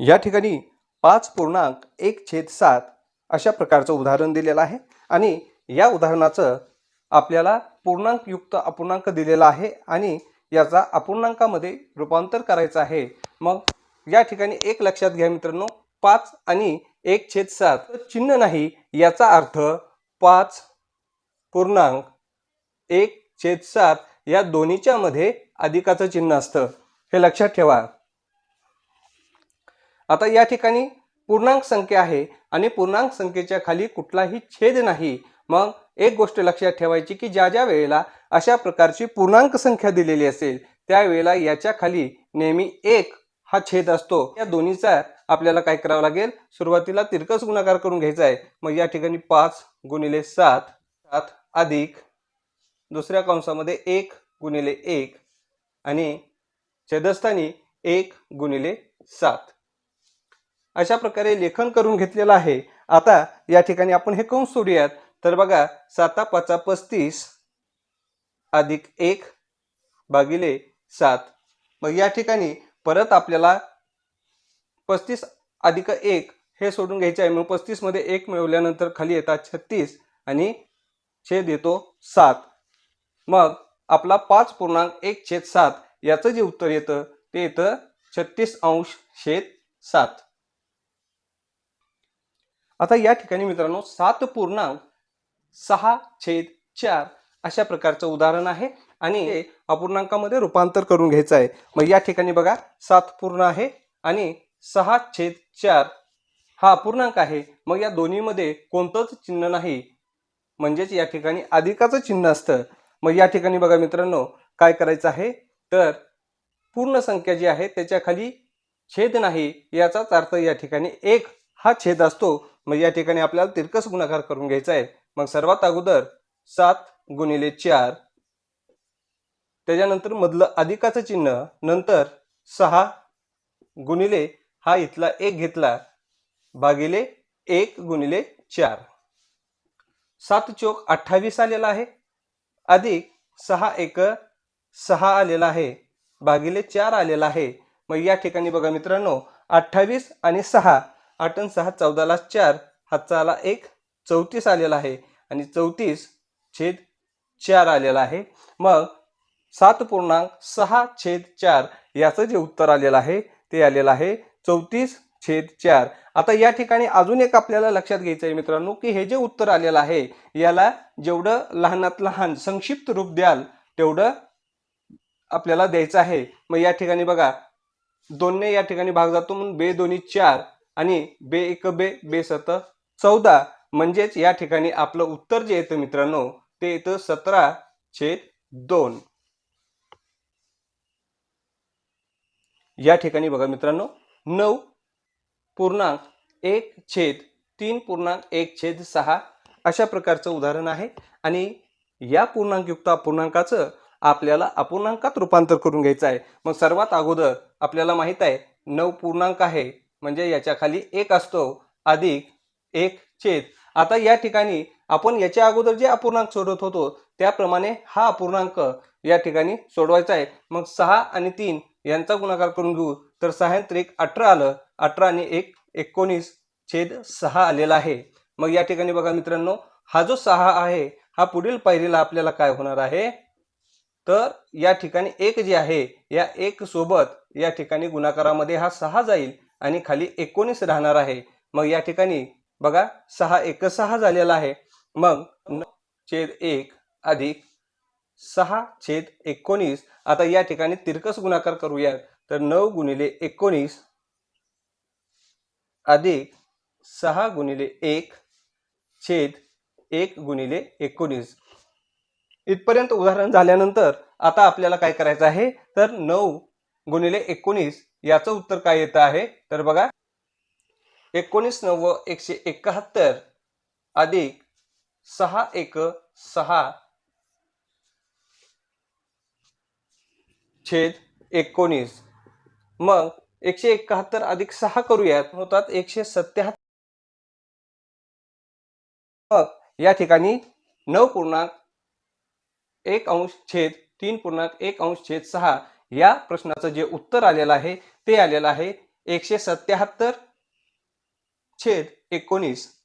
या ठिकाणी पाच पूर्णांक एक छेद सात अशा प्रकारचं उदाहरण दिलेलं आहे. आणि या उदाहरणाचं आपल्याला पूर्णांकयुक्त अपूर्णांक दिलेला आहे आणि याचा अपूर्णांकामध्ये रूपांतर करायचं आहे. मग या ठिकाणी एक लक्षात घ्या मित्रांनो पाच आणि एक छेद सात चिन्ह नाही याचा अर्थ पाच पूर्णांक एक छेद सात या दोन्हीच्या मध्ये अधिकाचं चिन्ह असतं. हे लक्षात ठेवा. आता या ठिकाणी पूर्णांक संख्या आहे आणि पूर्णांक संख्येच्या खाली कुठलाही छेद नाही. मग एक गोष्ट लक्षात ठेवायची की ज्या ज्या वेळेला अशा प्रकारची पूर्णांक संख्या दिलेली असेल त्यावेळेला याच्या खाली नेहमी एक हा छेद असतो. या दोन्हीचा आपल्याला काय करावं लागेल? सुरुवातीला तिरकस गुणाकार करून घ्यायचा आहे. मग या ठिकाणी पाच गुणिले सात सात अधिक दुसऱ्या कंसामध्ये एक गुणिले एक आणि छेदस्थानी एक गुणिले सात. अशा प्रकारे लेखन करून घेतलेलं आहे. आता या ठिकाणी आपण हे कंस सोडूयात. तर बघा साता पाचा पस्तीस अधिक एक भागिले सात. मग या ठिकाणी परत आपल्याला पस्तीस अधिक एक हे सोडून घ्यायचे आहे. मग पस्तीसमध्ये एक मिळवल्यानंतर खाली येतात छत्तीस आणि छेद येतो सात. मग आपला पाच पूर्णांक एक छेद सात याचं जे उत्तर येतं ते येतं छत्तीस अंश छेद सात. आता या ठिकाणी मित्रांनो सात पूर्णांक सहा छेद चार अशा प्रकारचं उदाहरण आहे आणि हे अपूर्णांकामध्ये रूपांतर करून घ्यायचं आहे. मग या ठिकाणी बघा सात पूर्ण आहे आणि सहा छेद चार हा अपूर्णांक आहे. मग या दोन्हीमध्ये कोणतंच चिन्ह नाही. म्हणजेच या ठिकाणी अधिकाचं चिन्ह असतं. मग या ठिकाणी बघा मित्रांनो काय करायचं आहे? तर पूर्ण संख्या जी आहे त्याच्याखाली छेद नाही. याचाच अर्थ या ठिकाणी एक हा छेद असतो. मग या ठिकाणी आपल्याला तिरकस गुणाकार करून घ्यायचा आहे. मग सर्वात अगोदर सात गुणिले चार त्याच्यानंतर मधलं अधिकाचं चिन्ह नंतर सहा गुणिले हा इथला एक घेतला भागिले एक गुणिले चार. सात चोक अठ्ठावीस आलेला आहे. अधिक सहा एक सहा आलेला आहे भागिले चार आलेला आहे. मग या ठिकाणी बघा मित्रांनो अठ्ठावीस आणि सहा आठ आणि सहा चौदाला चार. हातचा आला एक. चौतीस आलेला आहे. आणि चौतीस छेद चार आलेला आहे. मग सात पूर्णांक सहा छेद चार याचं जे उत्तर आलेलं आहे ते आलेलं आहे चौतीस छेद चार. आता या ठिकाणी अजून एक आपल्याला लक्षात घ्यायचं आहे मित्रांनो की हे जे उत्तर आलेलं आहे याला जेवढं लहानात लहान संक्षिप्त रूप द्याल तेवढं आपल्याला द्यायचं आहे. मग या ठिकाणी बघा दोनने या ठिकाणी भाग जातो म्हणून बे दोन्ही चार. आणि बे एक बे बे सत. चौदा म्हणजेच या ठिकाणी आपलं उत्तर जे येतं मित्रांनो ते येतं सतरा छेद दोन. या ठिकाणी बघा मित्रांनो नऊ पूर्णांक एक छेद तीन पूर्णांक एक छेद सहा अशा प्रकारचं उदाहरण आहे. आणि या पूर्णांकयुक्त अपूर्णांकाचं आपल्याला अपूर्णांकात रूपांतर करून घ्यायचं आहे. मग सर्वात अगोदर आपल्याला माहीत आहे नऊ पूर्णांक आहे. म्हणजे याच्या खाली एक असतो अधिक एक छेद. आता या ठिकाणी आपण याच्या अगोदर जे अपूर्णांक सोडत होतो त्याप्रमाणे हा अपूर्णांक या ठिकाणी सोडवायचा आहे. मग सहा आणि तीन यांचा गुणाकार करून घेऊ. तर सहा अठरा आलं. अठरा आणि एक एकोणीस छेद सहा आलेला आहे. मग या ठिकाणी बघा मित्रांनो हा जो सहा आहे हा पुढील पायरीला आपल्याला काय होणार आहे? तर या ठिकाणी एक जे आहे या एक सोबत या ठिकाणी गुणाकारामध्ये हा सहा जाईल. आणि खाली एकोणीस राहणार आहे. मग या ठिकाणी बघा सहा एक सहा झालेला आहे. मग छेद एक अधिक सहा छेद एकोणीस. आता या ठिकाणी तिरकस गुणाकार करूयात. तर नऊ गुणिले एकोणीस अधिक सहा गुणिले एक छेद एक गुणिले एकोणीस. इथपर्यंत उदाहरण झाल्यानंतर आता आपल्याला काय करायचं आहे? तर नऊ गुणिले एकोणीस याचं उत्तर काय येतं आहे? तर बघा एकोणीस नव्व एकशे एकाहत्तर अधिक सहा एक सहा छेद एकोणीस. मग एकशे एकाहत्तर अधिक सहा करूयात होतात एकशे सत्याहत्तर. मग या ठिकाणी नऊ पूर्णांक एक अंश छेद तीन पूर्णांक एक अंश छेद सहा या प्रश्नाचं जे उत्तर आलेलं आहे ते आलेलं आहे एकशे सत्याहत्तर छेद एकोणीस.